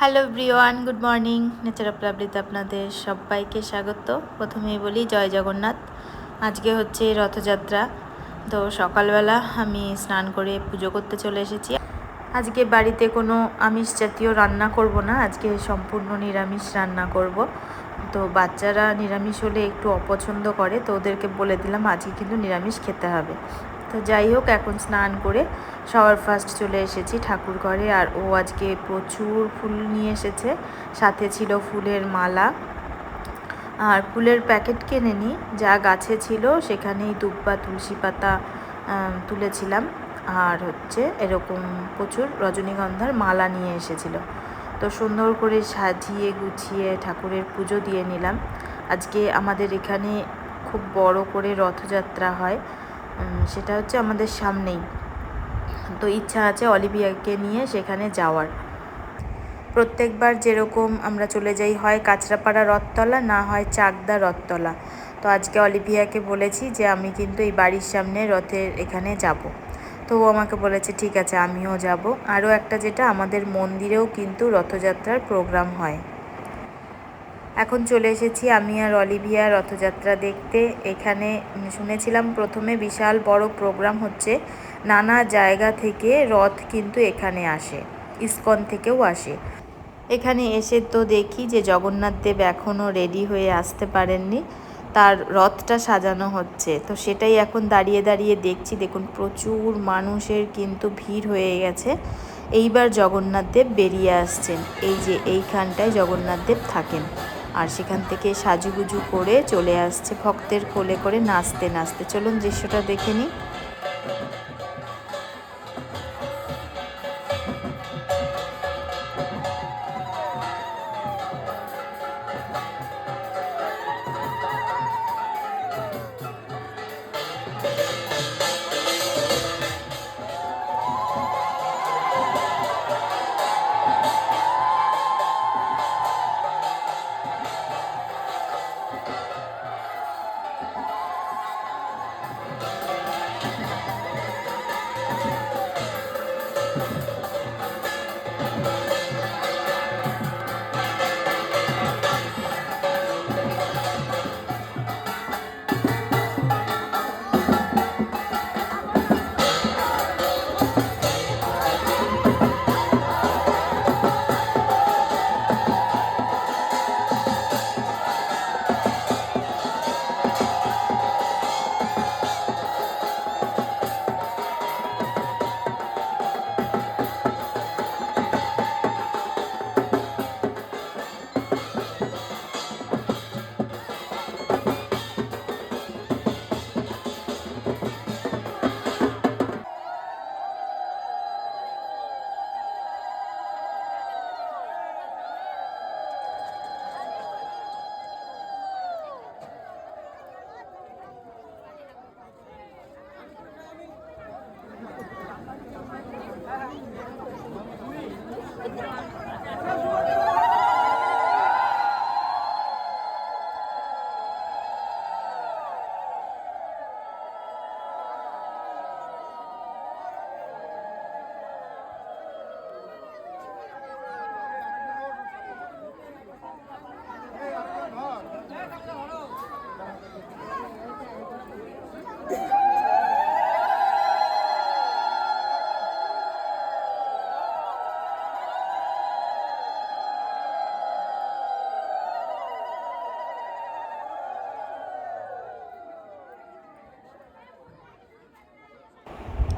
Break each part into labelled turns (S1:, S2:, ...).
S1: Hello ব্রিওয়ান, good morning. Nature of আপনাদের সবাইকে স্বাগত। প্রথমেই বলি, জয় জগন্নাথ। আজকে হচ্ছে রথযাত্রা। তো সকালবেলা আমি স্নান করে পুজো করতে চলে এসেছি। আজকে বাড়িতে কোনো আমিষ জাতীয় রান্না করব না। আজকে সম্পূর্ণ নিরামিষ রান্না করব। তো বাচ্চারা নিরামিষ হলে একটু অপছন্দ করে, তো ওদেরকে বলে দিলাম, আজকে কিন্তু নিরামিষ খেতে হবে। তো যাই হোক, এখন স্নান করে সবার ফার্স্ট চলে এসেছি ঠাকুর ঘরে। আর ও আজকে প্রচুর ফুল নিয়ে এসেছে। সাথে ছিল ফুলের মালা। আর ফুলের প্যাকেট কিনে নিই যা গাছে ছিল সেখানেই দুব্বা, তুলসী পাতা তুলেছিলাম। আর হচ্ছে এরকম প্রচুর রজনীগন্ধার মালা নিয়ে এসেছিল। তো সুন্দর করে সাজিয়ে গুছিয়ে ঠাকুরের পুজো দিয়ে নিলাম। আজকে আমাদের এখানে খুব বড় করে রথযাত্রা হয়। সেটা হচ্ছে আমাদের সামনেই। তো ইচ্ছা আছে অলিভিয়াকে নিয়ে সেখানে যাওয়ার। প্রত্যেকবার যেরকম আমরা চলে যাই, হয় কাঁচরাপাড়া রথতলা, না হয় চাকদা রথতলা। তো আজকে অলিভিয়াকে বলেছি যে, আমি কিন্তু এই বাড়ির সামনে রথের এখানে যাব। তো ও আমাকে বলেছে, ঠিক আছে, আমিও যাব। আরও একটা যেটা, আমাদের মন্দিরেও কিন্তু রথযাত্রার প্রোগ্রাম হয়। এখন চলে এসেছি আমি আর অলিভিয়া রথযাত্রা দেখতে। এখানে শুনেছিলাম প্রথমে বিশাল বড় প্রোগ্রাম হচ্ছে, নানা জায়গা থেকে রথ কিন্তু এখানে আসে, ইস্কন থেকেও আসে। এখানে এসে তো দেখি যে জগন্নাথ দেব এখনও রেডি হয়ে আসতে পারেননি, তার রথটা সাজানো হচ্ছে। তো সেটাই এখন দাঁড়িয়ে দাঁড়িয়ে দেখছি, দেখুন প্রচুর মানুষের কিন্তু ভিড় হয়ে গেছে। এইবার জগন্নাথ দেব বেরিয়ে আসছেন, এই যে এইখানটায় জগন্নাথ দেব থাকেন। আর সেখান থেকে সাজুগুজু করে চলে আসছে ভক্তের কোলে করে নাচতে নাচতে। চলুন দৃশ্যটা দেখে নিই।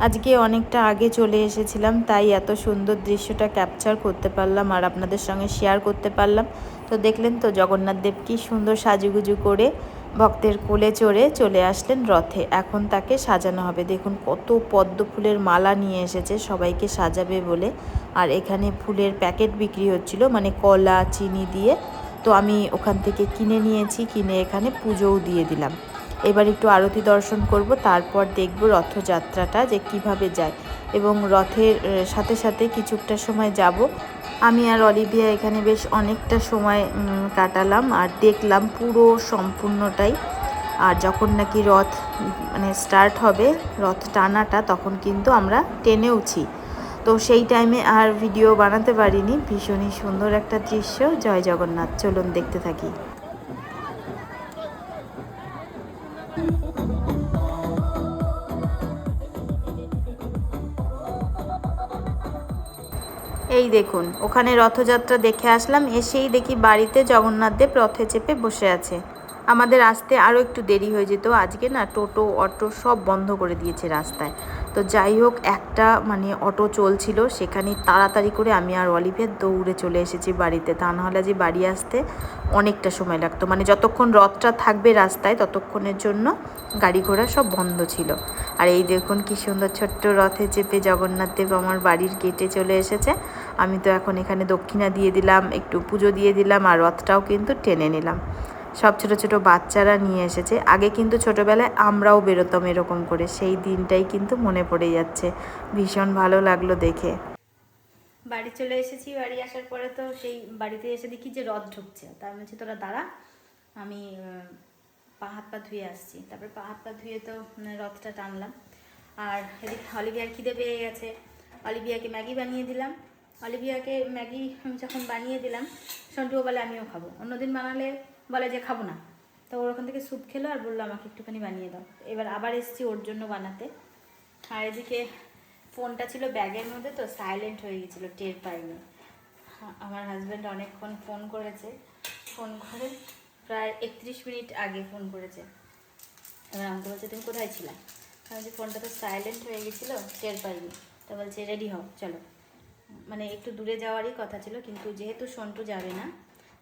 S1: আজকে অনেকটা আগে চলে এসেছিলাম, তাই এত সুন্দর দৃশ্যটা ক্যাপচার করতে পারলাম আর আপনাদের সঙ্গে শেয়ার করতে পারলাম। তো দেখলেন তো জগন্নাথ দেব কি সুন্দর সাজুগুজু করে ভক্তের কোলে চড়ে চলে আসলেন রথে। এখন তাকে সাজানো হবে। দেখুন কত পদ্ম ফুলের মালা নিয়ে এসেছে, সবাইকে সাজাবে বলে। আর এখানে ফুলের প্যাকেট বিক্রি হচ্ছিল মানে কলা, চিনি দিয়ে তো আমি ওখান থেকে কিনে নিয়েছি, কিনে এখানে পুজোও দিয়ে দিলাম। এবার একটু আরতি দর্শন করব, তারপর দেখব রথযাত্রাটা যে কীভাবে যায়। এবং রথের সাথে সাথে কিছুটা সময় যাব। আমি আর অলিভিয়া এখানে বেশ অনেকটা সময় কাটালাম আর দেখলাম পুরো সম্পূর্ণটাই। আর যখন নাকি রথ মানে স্টার্ট হবে, রথ টানাটা, তখন কিন্তু আমরা টেনেওছি। তো সেই টাইমে আর ভিডিও বানাতে পারিনি। ভীষণই সুন্দর একটা দৃশ্য। জয় জগন্নাথ, চলুন দেখতে থাকি। এই দেখুন, ওখানে রথযাত্রা দেখে আসলাম। এসেই দেখি বাড়িতে জগন্নাথ দেব রথে চেপে বসে আছে। আমাদের আসতে আরও একটু দেরি হয়ে যেত। আজকে না টোটো, অটো সব বন্ধ করে দিয়েছে রাস্তায়। তো যাই হোক, একটা মানে অটো চলছিল, সেখানে তাড়াতাড়ি করে আমি আর অলিভের দৌড়ে চলে এসেছি বাড়িতে। তা নাহলে যে বাড়ি আসতে অনেকটা সময় লাগতো। মানে যতক্ষণ রথটা থাকবে রাস্তায়, ততক্ষণের জন্য গাড়ি ঘোড়া সব বন্ধ ছিল। আর এই দেখুন কি সুন্দর ছোট্ট রথে চেপে জগন্নাথ দেব আমার বাড়ির গেটে চলে এসেছে। আমি তো এখন এখানে দক্ষিণা দিয়ে দিলাম, একটু পুজো দিয়ে দিলাম, আর রথটাও কিন্তু টেনে নিলাম। সব ছোট ছোট বাচ্চারা নিয়ে এসেছে। আগে কিন্তু ছোটবেলায় আমরাও বেরোতাম এরকম করে। সেই দিনটাই কিন্তু মনে পড়ে যাচ্ছে। ভীষণ ভালো লাগল দেখে। বাড়ি চলে এসেছি বাড়ি আসার পরে তো সেই বাড়িতে এসে দেখি যে রথ ঢুকছে। তার বলছি তোরা দাঁড়া আমি পা হাত পা ধুয়ে আসছি। তারপরে পা হাত পা ধুয়ে তো উম, রথটা টানলাম। আর এদিকে অলিভিয়ার খিদে পেয়ে গেছে। অলিভিয়াকে ম্যাগি বানিয়ে দিলাম। অলিভিয়াকে ম্যাগি যখন বানিয়ে দিলাম সন্টুও বলে আমিও খাব। অন্যদিন বানালে বলে যে খাব না। তো ওর ওখান থেকে স্যুপ খেলো আর বলল আমাকে একটুখানি বানিয়ে দাও। এবার আবার এসেছি ওর জন্য বানাতে। আর এদিকে ফোনটা ছিল ব্যাগের মধ্যে তো সাইলেন্ট হয়ে গেছিল টের পাইনি। হ্যাঁ, আমার হাজব্যান্ড অনেকক্ষণ ফোন করেছে। ফোন করে প্রায় একত্রিশ মিনিট আগে ফোন করেছে। এবার আমাকে বলছে তুমি কোথায় ছিলা? আমি যে ফোনটা তো সাইলেন্ট হয়ে গেছিল টের পাইনি। তো বলছে রেডি হও চলো। মানে একটু দূরে যাওয়ারই কথা ছিল কিন্তু যেহেতু সন্টু যাবে না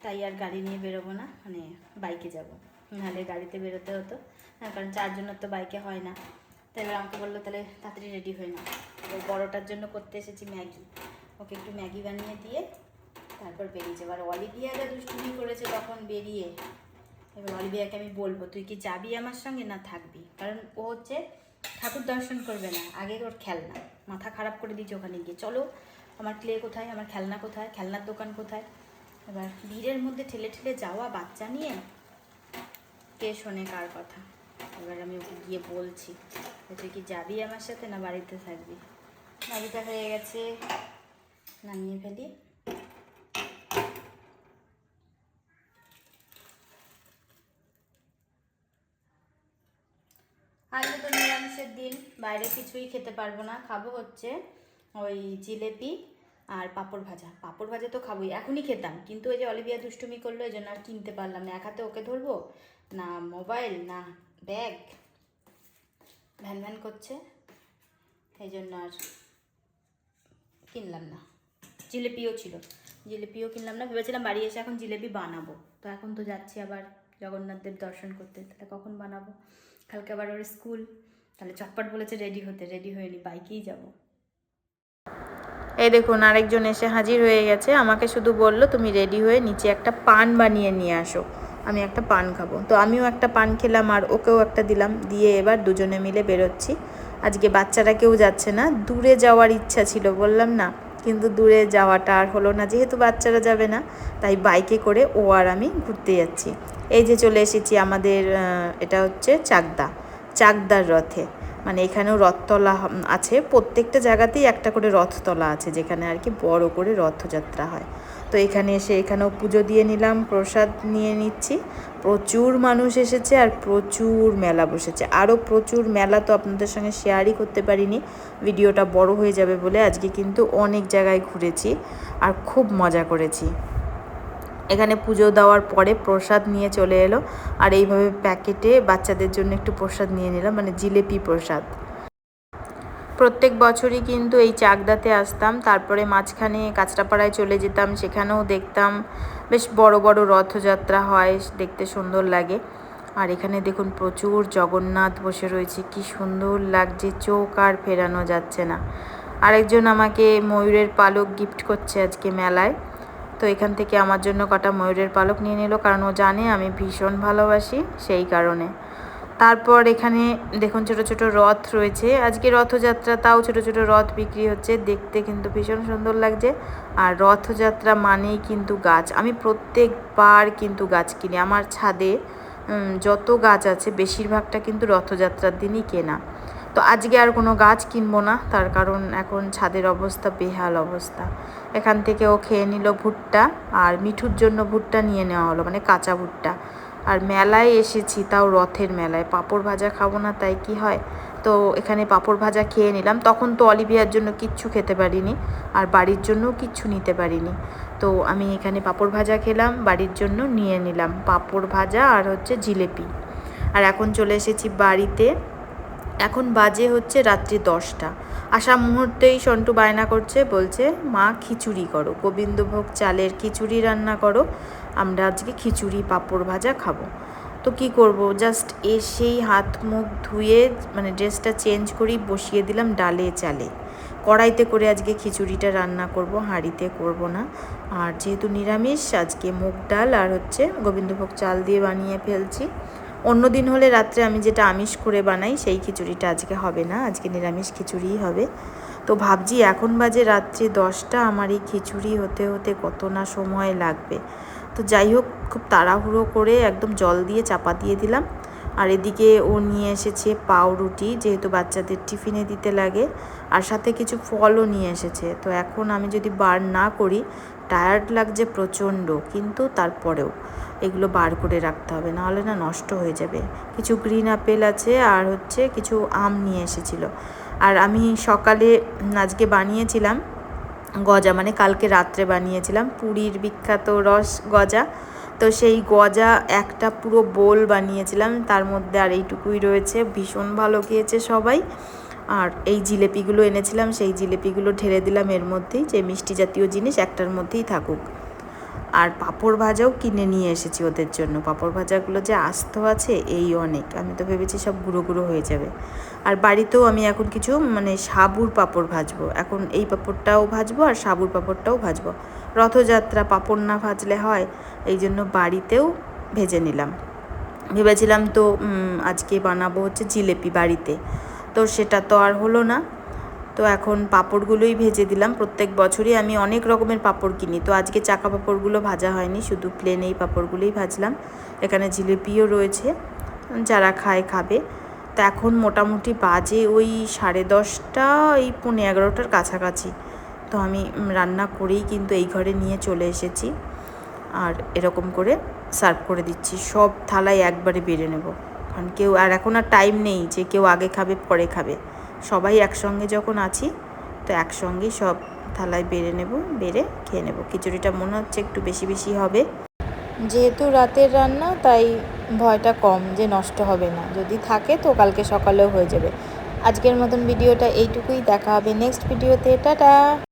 S1: তাই আর গাড়ি নিয়ে বেরোবো না মানে বাইকে যাব। নাহলে গাড়িতে বেরোতে হতো হ্যাঁ কারণ চারজনের তো বাইকে হয় না। তাই এবার আমাকে বলল, তাহলে তাড়াতাড়ি রেডি হয়ে না এবার বড়োটার জন্য করতে এসেছি ম্যাগি। ওকে একটু ম্যাগি বানিয়ে দিয়ে তারপর বেরিয়ে যাব। আর অলিভিয়া যা দুষ্টুমি করেছে তখন বেরিয়ে। এবার অলিভিয়াকে আমি বলব, তুই কি যাবি আমার সঙ্গে না থাকবি? কারণ ও হচ্ছে ঠাকুর দর্শন করবে না, আগে ওর খেলনা। মাথা খারাপ করে দিয়েছে ওখানে গিয়ে। চলো, আমার ক্লে কোথায়? আমার খেলনা কোথায়? খেলনার দোকান কোথায়? এবার ভিড়ের মধ্যে ঠেলে ঠেলে যাওয়া বাচ্চা নিয়ে কে শোনে কার কথা? এবার আমি ওকে গিয়ে বলছি, তুই কি যাবি আমার সাথে না বাড়িতে থাকবি? বাড়িতে হয়ে গেছে, নামিয়ে ফেলি। আজকে তো নিরামিষের দিন, বাইরে কিছুই খেতে পারব না। খাব হচ্ছে ওই জিলেপি। আর পাঁপড় ভাজা। পাঁপড় ভাজা তো খাবোই, এখনই খেতাম। কিন্তু ওই যে অলিভিয়া দুষ্টুমি করল, এই জন্য আর কিনতে পারলাম না। এক হাতে ওকে ধরবো? না, মোবাইল? না, ব্যাগ? ভ্যান ভ্যান করছে। এই জন্য আর কিনলাম না। জিলেপিও ছিল। জিলেপিও কিনলাম না, ভেবেছিলাম বাড়ি এসে এখন জিলেপি বানাবো। তো এখন তো যাচ্ছি আবার জগন্নাথদেব দর্শন করতে। তাহলে কখন বানাবো? কালকে আবার ওর স্কুল। তাহলে চটপট বলেছে রেডি হতে। রেডি হয়নি বাইকেই যাব। এই দেখুন, আরেকজন এসে হাজির হয়ে গেছে। আমাকে শুধু বলল, তুমি রেডি হয়ে নিচে একটা পান বানিয়ে নিয়ে আসো। আমি একটা পান খাব। তো আমিও একটা পান খেলাম আর ওকেও একটা দিলাম। দিয়ে এবার দুজনে মিলে বেরোচ্ছি। আজকে বাচ্চারা কেউ যাচ্ছে না। দূরে যাওয়ার ইচ্ছা ছিল, বললাম না। কিন্তু দূরে যাওয়াটা আর হলো না। যেহেতু বাচ্চারা যাবে না, তাই বাইকে করে ও আর আমি ঘুরতে যাচ্ছি। এই যে চলে এসেছি আমাদের এটা হচ্ছে চাকদা। চাকদার রথে। মানে এখানেও রথতলা আছে। প্রত্যেকটা জায়গাতেই একটা করে রথতলা আছে, যেখানে আর কি বড় করে রথযাত্রা হয়। তো এখানে এসে এখানেও পুজো দিয়ে নিলাম, প্রসাদ নিয়ে নিচ্ছি। প্রচুর মানুষ এসেছে আর প্রচুর মেলা বসেছে। আরও প্রচুর মেলা তো আপনাদের সঙ্গে শেয়ারই করতে পারিনি। ভিডিওটা বড় হয়ে যাবে বলে আজকে কিন্তু অনেক জায়গায় ঘুরেছি আর খুব মজা করেছি। এখানে পুজো দেওয়ার পরে প্রসাদ নিয়ে চলে এলো। আর এইভাবে প্যাকেটে বাচ্চাদের জন্য একটু প্রসাদ নিয়ে নিলাম মানে জিলেপি প্রসাদ। প্রত্যেক বছরই কিন্তু এই চাকদাতে আসতাম। তারপরে মাঝখানে কাঁচরাপাড়ায় চলে যেতাম, সেখানেও দেখতাম। বেশ বড় বড় রথযাত্রা হয়, দেখতে সুন্দর লাগে। আর এখানে দেখুন প্রচুর জগন্নাথ বসে রয়েছে, কি সুন্দর লাগছে, চোখ আর ফেরানো যাচ্ছে না। আরেকজন আমাকে ময়ূরের পালক গিফট করছে আজকে মেলায়। তো এখান থেকে আমার জন্য কটা ময়ূরের পালক নিয়ে নিল, কারণ ও জানে আমি ভীষণ ভালোবাসি সেই কারণে। তারপর এখানে দেখুন ছোট ছোট রথ রয়েছে। আজকে রথযাত্রা, তাও ছোট ছোট রথ বিক্রি হচ্ছে। দেখতে কিন্তু ভীষণ সুন্দর লাগছে। আর রথযাত্রা মানেই কিন্তু গাছ। আমি প্রত্যেকবার কিন্তু গাছ কিনি। আমার ছাদে যত গাছ আছে, বেশিরভাগটা কিন্তু রথযাত্রার দিনই কেনা। তো আজকে আর কোনো গাছ কিনবো না। তার কারণ এখন ছাদের অবস্থা, বেহাল অবস্থা। এখান থেকে ও খেয়ে নিল ভুট্টা আর মিঠুর জন্য ভুট্টা নিয়ে নেওয়া হলো মানে কাঁচা ভুট্টা। আর মেলায় এসেছি, তাও রথের মেলায়। পাঁপড় ভাজা খাব না, তাই কি হয়? তো এখানে পাঁপড় ভাজা খেয়ে নিলাম। তখন তো অলিভিয়ার জন্য কিচ্ছু খেতে পারিনি আর বাড়ির জন্যও কিচ্ছু নিতে পারিনি। তো আমি এখানে পাঁপড় ভাজা খেলাম, বাড়ির জন্য নিয়ে নিলাম। পাঁপড় ভাজা আর হচ্ছে জিলেপি। আর এখন চলে এসেছি বাড়িতে। এখন বাজে হচ্ছে রাত্রি দশটা। আসা মুহূর্তেই সন্টু বায়না করছে, বলছে, মা, খিচুড়ি করো, গোবিন্দভোগ চালের খিচুড়ি রান্না করো, আমরা আজকে খিচুড়ি পাঁপড় ভাজা খাব। তো কি করব, জাস্ট এসেই হাত মুখ ধুয়ে মানে ড্রেসটা চেঞ্জ করেই বসিয়ে দিলাম ডালে চালে। কড়াইতে করে আজকে খিচুড়িটা রান্না করব, হাঁড়িতে করব না। আর যেহেতু নিরামিষ, আজকে মুগ ডাল আর হচ্ছে গোবিন্দভোগ চাল দিয়ে বানিয়ে ফেলছি। অন্য দিন হলে রাত্রে আমি যেটা আমিষ করে বানাই, সেই খিচুড়িটা আজকে হবে না, আজকে নিরামিষ খিচুড়িই হবে। তো ভাবছি এখন বাজে রাত্রি দশটা, আমার এই খিচুড়ি হতে হতে কত না সময় লাগবে। তো যাই হোক, খুব তাড়াহুড়ো করে একদম জল দিয়ে চাপা দিয়ে দিলাম। আর এদিকে ও নিয়ে এসেছে পাউরুটি, যেহেতু বাচ্চাদের টিফিনে দিতে লাগে। আর সাথে কিছু ফলও নিয়ে এসেছে। তো এখন আমি যদি বার না করি টায়ার্ড লাগছে প্রচণ্ড, কিন্তু তারপরেও এগুলো বার করে রাখতে হবে, নাহলে না নষ্ট হয়ে যাবে। কিছু গ্রিন আপেল আছে আর হচ্ছে কিছু আম নিয়ে এসেছিল। আর আমি সকালে আজকে বানিয়েছিলাম গজা মানে কালকে রাত্রে বানিয়েছিলাম, পুরীর বিখ্যাত রস গজা। তো সেই গজা একটা পুরো বোল বানিয়েছিলাম, তার মধ্যে আর এইটুকুই রয়েছে, ভীষণ ভালো খেয়েছে সবাই। আর এই জিলেপিগুলো এনেছিলাম, সেই জিলেপিগুলো ঢেলে দিলাম। এর মধ্যেই যে মিষ্টি জাতীয় জিনিস একটার মধ্যেই থাকুক। আর পাঁপড় ভাজাও কিনে নিয়ে এসেছি ওদের জন্য। পাঁপড় ভাজাগুলো যে আস্ত আছে, এই অনেক। আমি তো ভেবেছি সব গুঁড়ো গুঁড়ো হয়ে যাবে। আর বাড়িতেও আমি এখন কিছু মানে সাবুর পাঁপড় ভাজবো। এখন এই পাঁপড়টাও ভাজবো আর সাবুর পাঁপড়টাও ভাজবো। রথযাত্রা পাঁপড় না ভাজলে হয়, এই জন্য বাড়িতেও ভেজে নিলাম। ভেবেছিলাম তো আজকে বানাবো হচ্ছে জিলেপি বাড়িতে। তো সেটা তো আর হলো না। তো এখন পাঁপড়গুলোই ভেজে দিলাম। প্রত্যেক বছরই আমি অনেক রকমের পাঁপড় কিনি। তো আজকে চাকা পাঁপড়গুলো ভাজা হয়নি, শুধু প্লেন এই পাঁপড়গুলোই ভাজলাম। এখানে জিলিপিও রয়েছে, যারা খায় খাবে। তো এখন মোটামুটি বাজে ওই সাড়ে দশটা, এই পৌনে এগারোটার কাছাকাছি। তো আমি রান্না করেই কিন্তু এই ঘরে নিয়ে চলে এসেছি। আর এরকম করে সার্ভ করে দিচ্ছি। সব থালায় একবারে বেড়ে নেব। কারণ কেউ, আর এখন আর টাইম নেই যে কেউ আগে খাবে, পরে খাবে। সবাই একসঙ্গে যখন আছি, তো একসঙ্গেই সব থালায় বেড়ে নেব, বেড়ে খেয়ে নেব। খিচুড়িটা মনে হচ্ছে একটু বেশি বেশি হবে। যেহেতু রাতের রান্না, তাই ভয়টা কম যে নষ্ট হবে না। যদি থাকে, তো কালকে সকালেও হয়ে যাবে। আজকের মতন ভিডিওটা এইটুকুই। দেখা হবে নেক্সট ভিডিওতে টাটা!